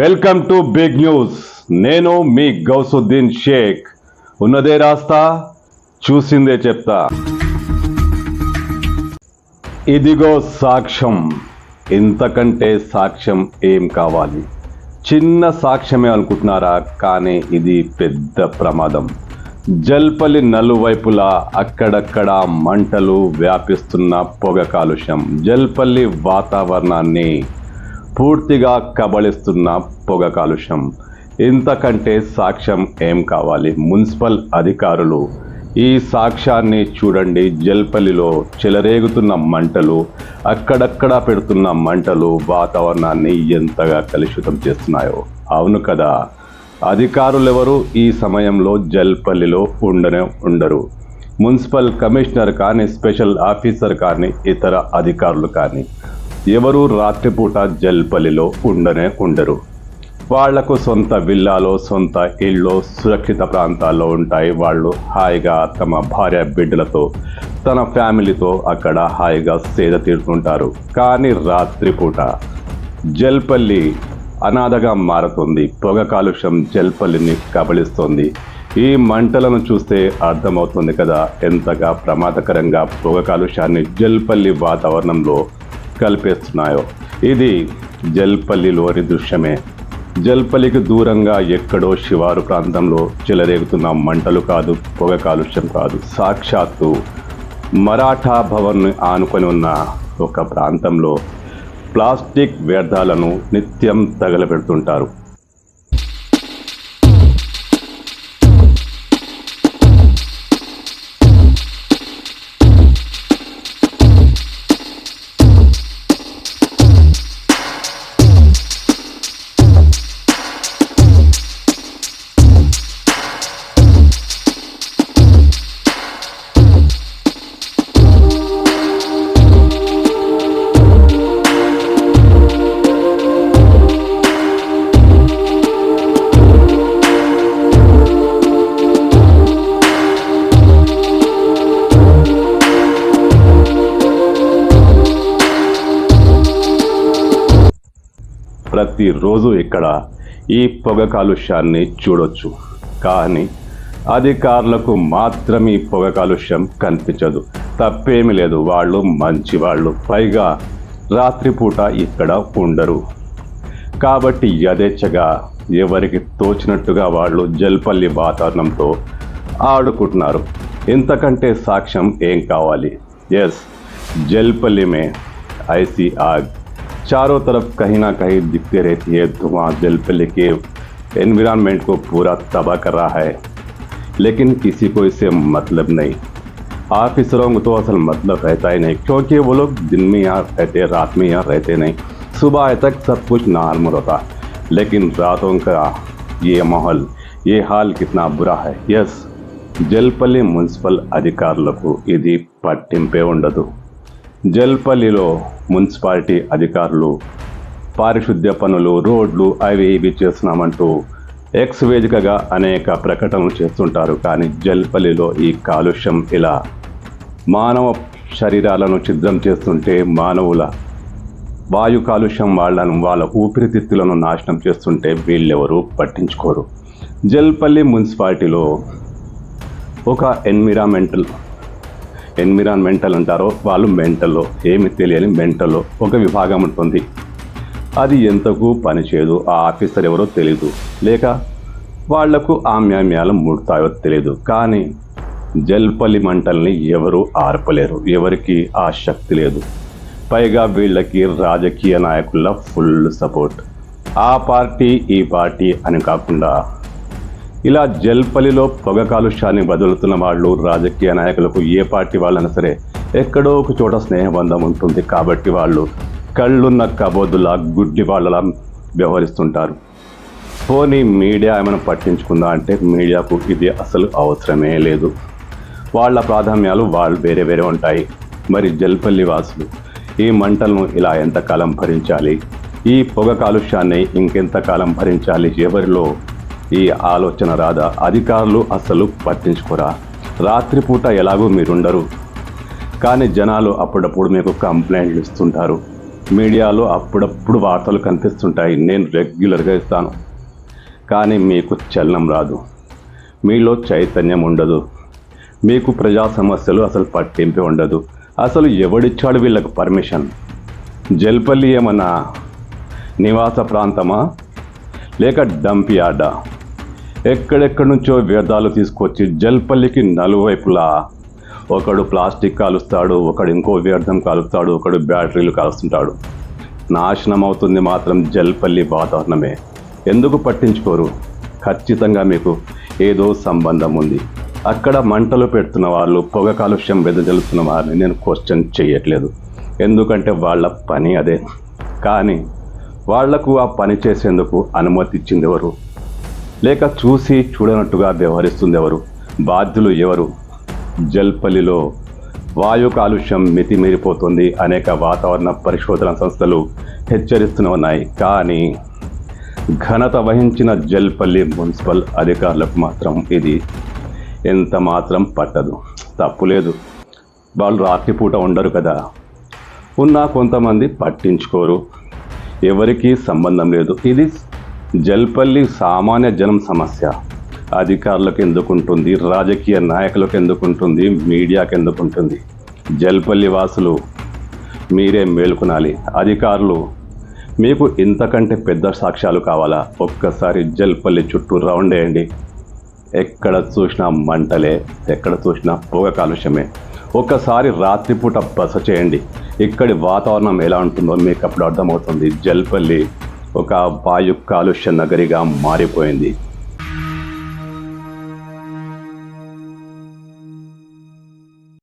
Welcome to big news. నేను మీ గౌసుద్దీన్ షేక్. ఉన్నదే రాస్తా చూసిందే చెప్తా. ఇదిగో సాక్ష్యం. ఇంతకంటే సాక్ష్యం ఏం కావాలి? చిన్న సాక్ష్యమే అనుకుంటున్నారా? కానీ ఇది పెద్ద ప్రమాదం. జల్పల్లి నలువైపులా అక్కడక్కడ మంటలు వ్యాపిస్తున్న పొగ కాలుష్యం. జల్పల్లి వాతావరణాన్ని పూర్తిగా కబళిస్తున్న పొగ కాలుష్యం. ఇంతకంటే సాక్ష్యం ఏం కావాలి? మున్సిపల్ అధికారులు ఈ సాక్ష్యాన్ని చూడండి. జల్పల్లిలో చెలరేగుతున్న మంటలు అక్కడక్కడ పెడుతున్న మంటలు వాతావరణాన్ని ఎంతగా కలుషితం చేస్తున్నాయో. అవును కదా? అధికారులు ఎవరు ఈ సమయంలో జల్పల్లిలో ఉండనే ఉండరు. మున్సిపల్ కమిషనర్ కానీ స్పెషల్ ఆఫీసర్ కానీ ఇతర అధికారులు కానీ ఎవరూ రాత్రిపూట జల్పల్లిలో ఉండనే ఉండరు. వాళ్ళకు సొంత విల్లాలో సొంత ఇళ్ళు సురక్షిత ప్రాంతాల్లో ఉంటాయి వాళ్ళు. హాయిగా తమ భార్య బిడ్డలతో తన ఫ్యామిలీతో అక్కడ హాయిగా సేద తీరుతుంటారు. కానీ రాత్రిపూట జల్పల్లి అనాథగా మారుతుంది. పొగ కాలుష్యం జల్పల్లిని కబళిస్తుంది. ఈ మంటలను చూస్తే అర్థమవుతుంది కదా ఎంతగా ప్రమాదకరంగా పొగ కాలుష్యాన్ని జల్పల్లి వాతావరణంలో కలిపేస్తున్నాయో. ఇది జల్పల్లిలోని దృశ్యమే. జల్పల్లికి దూరంగా ఎక్కడో శివారు ప్రాంతంలో చెలరేగుతున్న మంటలు కాదు పొగ కాలుష్యం కాదు. సాక్షాత్తు మరాఠా భవన్ ఆనుకొని ఉన్న ఒక ప్రాంతంలో ప్లాస్టిక్ వ్యర్థాలను నిత్యం తగలబెడుతుంటారు. ప్రతిరోజు ఇక్కడ ఈ పొగ కాలుష్యాన్ని చూడొచ్చు. కానీ అధికారులకు మాత్రం ఈ పొగ కాలుష్యం కనిపించదు. తప్పేమీ లేదు. వాళ్ళు మంచివాళ్ళు పైగా రాత్రిపూట ఇక్కడ ఉండరు. కాబట్టి యథేచ్ఛగా ఎవరికి తోచినట్టుగా వాళ్ళు జల్పల్లి వాతావరణంతో ఆడుకుంటున్నారు. ఇంతకంటే సాక్ష్యం ఏం కావాలి? ఎస్ జల్పల్లి మే चारों तरफ कहीं ना कहीं दिखते रहती है धुआं जलपल्ली के एनवायरनमेंट को पूरा तबाह कर रहा है लेकिन किसी को इससे मतलब नहीं ऑफिसरों को तो असल मतलब रहता ही नहीं क्योंकि वो लोग दिन में यहाँ रहते रात में यहाँ रहते नहीं सुबह तक सब कुछ नॉर्मल होता लेकिन रातों का ये माहौल ये हाल कितना बुरा है यस జల్పల్లి మున్సిపల్ అధికారులకు ఇది పట్టింపే ఉండదు జల్పల్లిలో మున్సిపాలిటీ అధికారులు పారిశుద్ధ్య పనులు రోడ్లు అవి ఇవి చేస్తున్నామంటూ ఎక్స్ వేదికగా అనేక ప్రకటనలు చేస్తుంటారు. కానీ జల్పల్లిలో ఈ కాలుష్యం ఇలా మానవ శరీరాలను ఛిద్రం చేస్తుంటే మానవుల వాయు కాలుష్యం వాళ్ళను వాళ్ళ ఊపిరితిత్తులను నాశనం చేస్తుంటే వీళ్ళెవరూ పట్టించుకోరు. జల్పల్లి మున్సిపాలిటీలో ఒక ఎన్విరాన్మెంటల్ ఎన్విరాన్మెంటల్ అంటారో వాళ్ళు మెంటల్లో ఏమి తెలియని మెంటల్లో ఒక విభాగం ఉంటుంది. అది ఎంతకు పనిచేయదు ఆ ఆఫీసర్ ఎవరో తెలీదు. లేక వాళ్ళకు ఆమ్యామ్యాలు ముడతాయో తెలియదు కానీ జల్పల్లి మంటల్ని ఎవరు ఆర్పలేరు. ఎవరికి ఆ శక్తి లేదు. పైగా వీళ్ళకి రాజకీయ నాయకుల ఫుల్ సపోర్ట్. ఆ పార్టీ ఈ పార్టీ అని కాకుండా ఇలా జల్పల్లిలో పొగ కాలుష్యాన్ని వదులుతున్న వాళ్ళు రాజకీయ నాయకులకు ఏ పార్టీ వాళ్ళైనా సరే ఎక్కడో ఒక చోట స్నేహబంధం ఉంటుంది కాబట్టి వాళ్ళు కళ్ళున్న కబోదులా గుడ్డి వాళ్ళలా వ్యవహరిస్తుంటారు. పోనీ మీడియా ఏమైనా పట్టించుకుందా అంటే మీడియాకు ఇది అసలు అవసరమే లేదు. వాళ్ళ ప్రాధాన్యాలు వాళ్ళు వేరే వేరే ఉంటాయి. మరి జల్పల్లి వాసులు ఈ మంటలను ఇలా ఎంతకాలం భరించాలి? ఈ పొగ కాలుష్యాన్ని ఇంకెంతకాలం భరించాలి? ఎవరిలో ఈ ఆలోచన రాదా? అధికారులు అసలు పట్టించుకోరా? రాత్రిపూట ఎలాగో మీరుండరు. కానీ జనాలు అప్పుడప్పుడు మీకు కంప్లైంట్లు ఇస్తుంటారు. మీడియాలో అప్పుడప్పుడు వార్తలు కనిపిస్తుంటాయి. నేను రెగ్యులర్గా ఇస్తాను. కానీ మీకు చలనం రాదు. మీలో చైతన్యం ఉండదు. మీకు ప్రజా సమస్యలు అసలు పట్టింపే ఉండదు. అసలు ఎవడిచ్చాడు వీళ్ళకు పర్మిషన్? జల్పల్లి ఏమన్నా నివాస ప్రాంతమా? లేక డంప్ యార్డా? ఎక్కడెక్కడి నుంచో వ్యర్థాలు తీసుకొచ్చి జల్పల్లికి నలువైపులా. ఒకడు ప్లాస్టిక్ కాలుస్తాడు ఒకడు ఇంకో వ్యర్థం కాలుస్తాడు ఒకడు బ్యాటరీలు కాలుస్తుంటాడు. నాశనం అవుతుంది మాత్రం జల్పల్లి వాతావరణమే. ఎందుకు పట్టించుకోరు? ఖచ్చితంగా మీకు ఏదో సంబంధం ఉంది. అక్కడ మంటలు పెడుతున్న వాళ్ళు పొగ కాలుష్యం వెదజల్లుతున్న వారిని నేను క్వశ్చన్ చేయట్లేదు. ఎందుకంటే వాళ్ళ పని అదే. కానీ వాళ్ళకు ఆ పని చేసేందుకు అనుమతి ఇచ్చింది ఎవరు? లేక చూసి చూడనట్టుగా వ్యవహరిస్తుంది ఎవరు? బాధ్యులు ఎవరు? జల్పల్లిలో వాయు కాలుష్యం మితిమీరిపోతుంది. అనేక వాతావరణ పరిశోధన సంస్థలు హెచ్చరిస్తూనే ఉన్నాయి. కానీ ఘనత వహించిన జల్పల్లి మున్సిపల్ అధికారులకు మాత్రం ఇది ఎంత మాత్రం పట్టదు. తప్పులేదు వాళ్ళు రాత్రిపూట ఉండరు కదా. ఉన్నా కొంతమంది పట్టించుకోరు. ఎవరికీ సంబంధం లేదు. ఇది జల్పల్లి సామాన్య జనం సమస్య. అధికారులకు ఎందుకుంటుంది రాజకీయ నాయకులకు ఎందుకుంటుంది మీడియాకు ఎందుకుంటుంది? జల్పల్లి వాసులు మీరే మేల్కొనాలి. అధికారులు మీకు ఇంతకంటే పెద్ద సాక్ష్యాలు కావాలా? ఒక్కసారి జల్పల్లి చుట్టూ రౌండ్ వేయండి. ఎక్కడ చూసినా మంటలే ఎక్కడ చూసినా పొగ కాలుష్యమే. ఒక్కసారి రాత్రిపూట బస చేయండి. ఇక్కడి వాతావరణం ఎలా ఉంటుందో మీకు అప్పుడు అర్థమవుతుంది. జల్పల్లి ఒక వాయు కాలుష్య నగరిగా మారిపోయింది.